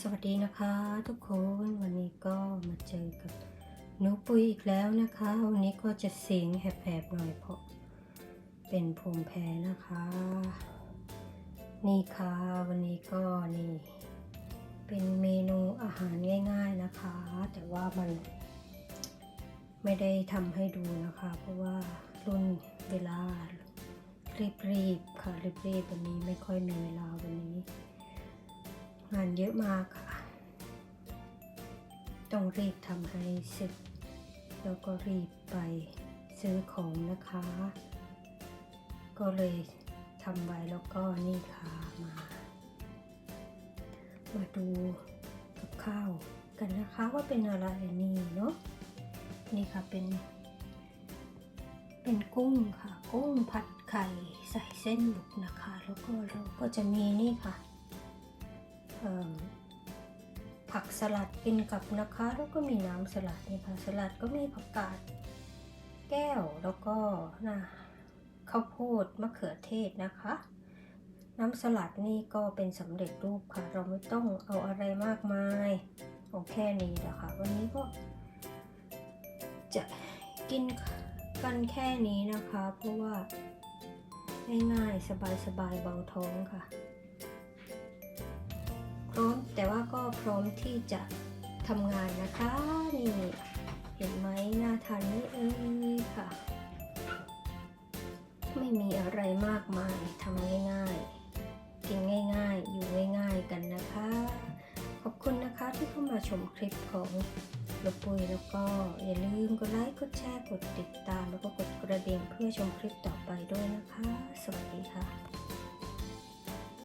สวัสดีนะคะทุกคนวันนี้ก็มาเจอกับหนูปุยอีกแล้วนะคะ วันนี้ก็จะเสียงแหบๆหน่อยเพราะเป็นภูมิแพ้นะคะ นี่ค่ะ วันนี้ก็นี่ เป็นเมนูอาหารง่ายๆนะคะ แต่ว่ามันไม่ได้ทำให้ดูนะคะ เพราะว่ารุ่นเวลารีบๆค่ะรีบๆวันนี้ไม่ค่อยมีเวลาวันนี้ งานเยอะมากค่ะ ต้องรีบทำให้เสร็จ แล้วก็รีบไปซื้อของนะคะ ก็เลยทำไว้แล้วก็นี่ค่ะมา มาดูกับข้าวกันนะคะว่าเป็นอะไรนี่เนาะนี่ค่ะเป็น เป็นกุ้งค่ะ กุ้งผัดไข่ใส่เส้นบุกนะคะ แล้วก็เราก็จะมีนี่ค่ะ เอิ่มผักสลัดกินกับนะคะ แล้วก็มีน้ำสลัดนี่ค่ะสลัดก็มีผักกาดแก้วแล้วก็นะข้าวโพดมะเขือเทศนะคะ น้ำสลัดนี่ก็เป็นสำเร็จรูปค่ะ เราไม่ต้องเอาอะไรมากมายเอาแค่นี้แหละคะ วันนี้ก็ จะกินกันแค่นี้นะคะ เพราะว่าง่ายๆสบายๆเบาท้องค่ะ ร้อมที่จะทำงานนะคะนี่เห็นไหมน่าทานไหม่เอ้ยค่ะ ไม่มีอะไรมากมายทำง่ายๆ กินง่ายๆ อยู่ง่ายๆกันนะคะ ขอบคุณนะคะที่เข้ามาชมคลิปของลูกปุยแล้วก็อย่าลืมกดไลค์กดแชร์กดติดตาม แล้วก็กดกระดิ่งเพื่อชมคลิปต่อไปด้วยนะคะ สวัสดีค่ะ